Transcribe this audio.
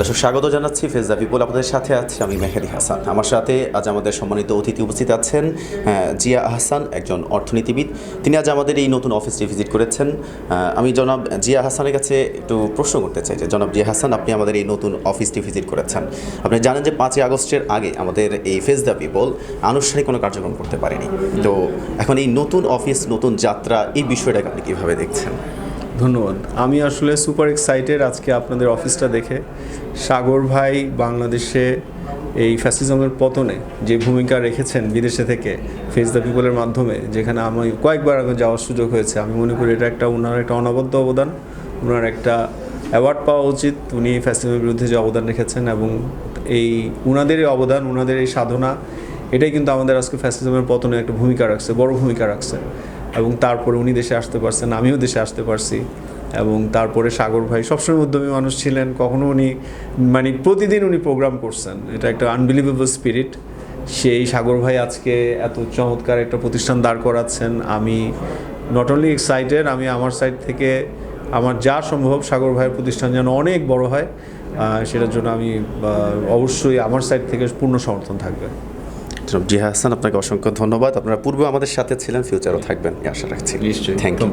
দর্শক, স্বাগত জানাচ্ছি ফেজ দ্য পিপল। আপনাদের সাথে আছি আমি মেহেদি হাসান। আমার সাথে আজ আমাদের সম্মানিত অতিথি উপস্থিত আছেন জিয়া হাসান, একজন অর্থনীতিবিদ। তিনি আজ আমাদের এই নতুন অফিসটি ভিজিট করেছেন। আমি জনাব জিয়া হাসানের কাছে একটু প্রশ্ন করতে চাই যে, জনাব জিয়া হাসান, আপনি আমাদের এই নতুন অফিসটি ভিজিট করেছেন। আপনি জানেন যে পাঁচই আগস্টের আগে আমাদের এই ফেজ দ্য পিপল আনুষ্ঠানিক কোনো কার্যক্রম করতে পারেনি। তো এখন এই নতুন অফিস, নতুন যাত্রা, এই বিষয়টাকে আপনি কীভাবে দেখছেন? ধন্যবাদ। আমি আসলে সুপার এক্সাইটেড আজকে আপনাদের অফিসটা দেখে। সাগর ভাই বাংলাদেশে এই ফ্যাসিজমের পতনে যে ভূমিকা রেখেছেন বিদেশে থেকে ফেস দ্য পিপলের মাধ্যমে, যেখানে আমি কয়েকবার আগে যাওয়ার সুযোগ হয়েছে, আমি মনে করি এটা একটা ওনার একটা অনবদ্য অবদান ওনার একটা অ্যাওয়ার্ড পাওয়া উচিত, উনি ফ্যাসিজমের বিরুদ্ধে যে অবদান রেখেছেন এবং এই উনাদের এই অবদান ওনাদের এই সাধনা, এটাই কিন্তু আমাদের আজকে ফ্যাসিজমের পতনে একটা ভূমিকা রাখছে, বড় ভূমিকা রাখছে। এবং তারপরে উনি দেশে আসতে পারছেন, আমিও দেশে আসতে পারছি। এবং তারপরে সাগর ভাই সবসময় উদ্যমী মানুষ ছিলেন, কখনো উনি মানে প্রতিদিন উনি প্রোগ্রাম করছেন। এটা একটা আনবিলিভেবল স্পিরিট সেই সাগর ভাই আজকে এত চমৎকার একটা প্রতিষ্ঠান দাঁড় করাচ্ছেন। আমি নট অনলি এক্সাইটেড আমি আমার সাইড থেকে আমার যা সম্ভব সাগর ভাইয়ের প্রতিষ্ঠান যেন অনেক বড় হয় সেটার জন্য আমি অবশ্যই আমার সাইড থেকে পূর্ণ সমর্থন থাকবে। জনাব জি হাসান আপনাকে অসংখ্য ধন্যবাদ। আপনারা পূর্বে আমাদের সাথে ছিলেন ফিউচারও থাকবেন। আশা রাখছি। নিশ্চয়ই। Thank you